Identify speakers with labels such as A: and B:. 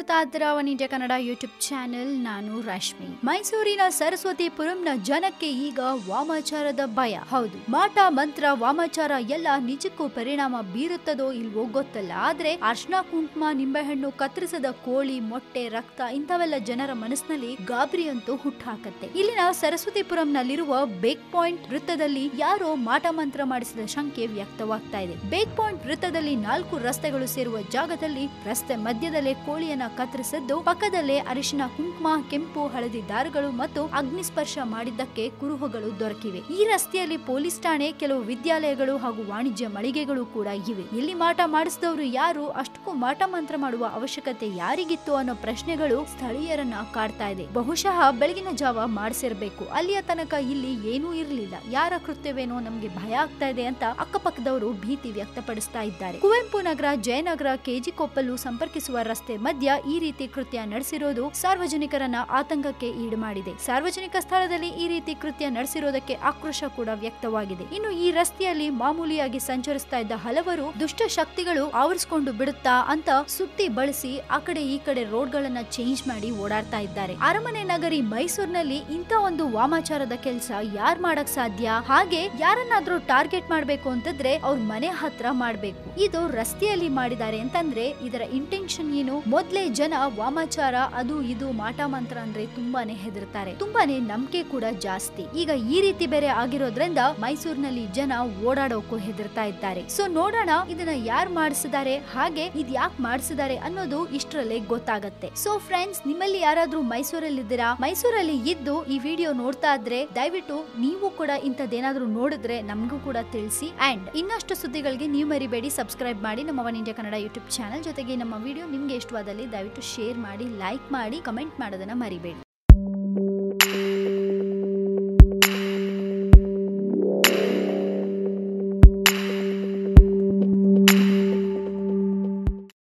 A: ನೋಡ್ತಾ ಇದ್ದೀರಾ One India Kannada YouTube channel? ನಾನು ರಶ್ಮಿ. ಮೈಸೂರಿನ ಸರಸ್ವತಿಪುರಂನ ಜನಕ್ಕೆ ಈಗ ವಾಮಾಚಾರದ ಭಯ. ಹೌದು ಮಾಟ ಮಂತ್ರ ವಾಮಾಚಾರ ಎಲ್ಲ ನಿಜಕ್ಕೂ ಪರಿಣಾಮ ಬೀರುತ್ತದೋ ಇಲ್ವೋ ಗೊತ್ತಲ್ಲ. ಆದ್ರೆ ಅರ್ಶನ ಕುಂಕುಮ, ನಿಂಬೆಹಣ್ಣು ಕತ್ತರಿಸದ ಕೋಳಿ, ಮೊಟ್ಟೆ, ರಕ್ತ ಇಂಥವೆಲ್ಲ ಜನರ ಮನಸ್ಸಿನಲ್ಲಿ ಗಾಬರಿಯಂತೂ ಹುಟ್ಟಾಕತ್ತೆ ಇಲ್ಲಿನ ಸರಸ್ವತಿಪುರಂನಲ್ಲಿರುವ ಬೇಕ್ ಪಾಯಿಂಟ್ ವೃತ್ತದಲ್ಲಿ ಯಾರೋ ಮಾಟ ಮಂತ್ರ ಮಾಡಿಸಿದ ಶಂಕೆ ವ್ಯಕ್ತವಾಗ್ತಾ ಇದೆ. ಬೇಕ್ ಪಾಯಿಂಟ್ ವೃತ್ತದಲ್ಲಿ ನಾಲ್ಕು ರಸ್ತೆಗಳು ಸೇರುವ ಜಾಗದಲ್ಲಿ ರಸ್ತೆ ಮಧ್ಯದಲ್ಲೇ ಕೋಳಿಯನ್ನ ಕತ್ತರಿಸಿದ್ದು, ಪಕ್ಕದಲ್ಲೇ ಅರಿಶಿನ, ಕುಂಕುಮ, ಕೆಂಪು, ಹಳದಿ ದಾರಗಳು ಮತ್ತು ಅಗ್ನಿಸ್ಪರ್ಶ ಮಾಡಿದ್ದಕ್ಕೆ ಕುರುಹುಗಳು ದೊರಕಿವೆ. ಈ ರಸ್ತೆಯಲ್ಲಿ ಪೊಲೀಸ್ ಠಾಣೆ, ಕೆಲವು ವಿದ್ಯಾಲಯಗಳು ಹಾಗೂ ವಾಣಿಜ್ಯ ಮಳಿಗೆಗಳು ಕೂಡ ಇವೆ. ಇಲ್ಲಿ ಮಾಟ ಮಾಡಿಸಿದವರು ಯಾರು, ಅಷ್ಟಕ್ಕೂ ಮಾಟ ಮಂತ್ರ ಮಾಡುವ ಅವಶ್ಯಕತೆ ಯಾರಿಗಿತ್ತು ಅನ್ನೋ ಪ್ರಶ್ನೆಗಳು ಸ್ಥಳೀಯರನ್ನ ಕಾಡ್ತಾ ಇದೆ. ಬಹುಶಃ ಬೆಳಗಿನ ಜಾವ ಮಾಡಿಸಿರ್ಬೇಕು. ಅಲ್ಲಿಯ ತನಕ ಇಲ್ಲಿ ಏನೂ ಇರಲಿಲ್ಲ. ಯಾರ ಕೃತ್ಯವೇನೋ ನಮ್ಗೆ ಭಯ ಆಗ್ತಾ ಇದೆ ಅಂತ ಅಕ್ಕಪಕ್ಕದವರು ಭೀತಿ ವ್ಯಕ್ತಪಡಿಸ್ತಾ ಇದ್ದಾರೆ. ಕುವೆಂಪು ನಗರ, ಜಯನಗರ, ಕೆಜಿ ಕೊಪ್ಪಲು ಸಂಪರ್ಕಿಸುವ ರಸ್ತೆ ಮಧ್ಯ ಈ ರೀತಿ ಕೃತ್ಯ ನಡೆಸಿರೋದು ಸಾರ್ವಜನಿಕರನ್ನ ಆತಂಕಕ್ಕೆ ಈಡು ಮಾಡಿದೆ ಸಾರ್ವಜನಿಕ ಸ್ಥಳದಲ್ಲಿ ಈ ರೀತಿ ಕೃತ್ಯ ನಡೆಸಿರೋದಕ್ಕೆ ಆಕ್ರೋಶ ಕೂಡ ವ್ಯಕ್ತವಾಗಿದೆ. ಇನ್ನು ಈ ರಸ್ತೆಯಲ್ಲಿ ಮಾಮೂಲಿಯಾಗಿ ಸಂಚರಿಸ್ತಾ ಇದ್ದ ಹಲವರು ದುಷ್ಟ ಶಕ್ತಿಗಳು ಆವರಿಸಿಕೊಂಡು ಬಿಡುತ್ತಾ ಅಂತ ಸುತ್ತಿ ಬಳಸಿ ಆ ಕಡೆ ಈ ಕಡೆ ರೋಡ್ ಗಳನ್ನ ಚೇಂಜ್ ಮಾಡಿ ಓಡಾಡ್ತಾ ಇದ್ದಾರೆ. ಅರಮನೆ ನಗರಿ ಮೈಸೂರಿನಲ್ಲಿ ಇಂಥ ಒಂದು ವಾಮಾಚಾರದ ಕೆಲಸ ಯಾರ್ ಮಾಡಕ್ ಸಾಧ್ಯ? ಹಾಗೆ ಯಾರನ್ನಾದ್ರೂ ಟಾರ್ಗೆಟ್ ಮಾಡ್ಬೇಕು ಅಂತಂದ್ರೆ ಅವ್ರ ಮನೆ ಹತ್ರ ಮಾಡ್ಬೇಕು. ಇದು ರಸ್ತೆಯಲ್ಲಿ ಮಾಡಿದ್ದಾರೆ ಅಂತಂದ್ರೆ ಇದರ ಇಂಟೆನ್ಷನ್ ಏನು? ಮೊದ್ಲೇ ಜನ ವಾಮಾಚಾರ, ಅದು ಇದು ಮಾಟ ಮಂತ್ರ ಅಂದ್ರೆ ತುಂಬಾನೇ ಹೆದರ್ತಾರೆ. ತುಂಬಾನೇ ನಂಬಿಕೆ ಕೂಡ ಜಾಸ್ತಿ. ಈಗ ಈ ರೀತಿ ಬೇರೆ ಆಗಿರೋದ್ರಿಂದ ಮೈಸೂರಿನಲ್ಲಿ ಜನ ಓಡಾಡೋಕು ಹೆದರ್ತಾ ಇದ್ದಾರೆ. ಸೊ ನೋಡೋಣ ಇದನ್ನ ಯಾರು ಮಾಡಿಸಿದ್ದಾರೆ ಹಾಗೆ ಇದ್ ಯಾಕೆ ಮಾಡಿಸಿದ್ದಾರೆ ಅನ್ನೋದು ಇಷ್ಟರಲ್ಲೇ ಗೊತ್ತಾಗತ್ತೆ. ಸೊ ಫ್ರೆಂಡ್ಸ್ ನಿಮ್ಮಲ್ಲಿ ಯಾರಾದ್ರೂ ಮೈಸೂರಲ್ಲಿ ಇದ್ದೀರಾ ಮೈಸೂರಲ್ಲಿ ಇದ್ದು ಈ ವಿಡಿಯೋ ನೋಡ್ತಾ ಇದ್ರೆ ದಯವಿಟ್ಟು ನೀವು ಕೂಡ ಇಂಥದ್ದೇನಾದ್ರೂ ನೋಡಿದ್ರೆ ನಮಗೂ ಕೂಡ ತಿಳಿಸಿ. ಅಂಡ್ ಇನ್ನಷ್ಟು ಸುದ್ದಿಗಳಿಗೆ ನೀವು ಮರಿಬೇಡಿ ಸಬ್ಸ್ಕ್ರೈಬ್ ಮಾಡಿ ನಮ್ಮ One India Kannada YouTube channel ಜೊತೆಗೆ ನಮ್ಮ ವಿಡಿಯೋ ನಿಮ್ಗೆ ಇಷ್ಟವಾದಲ್ಲಿ ದಯವಿಟ್ಟು ಶೇರ್ ಮಾಡಿ ಲೈಕ್ ಮಾಡಿ ಕಮೆಂಟ್ ಮಾಡೋದನ್ನ ಮರಿಬೇಡಿ.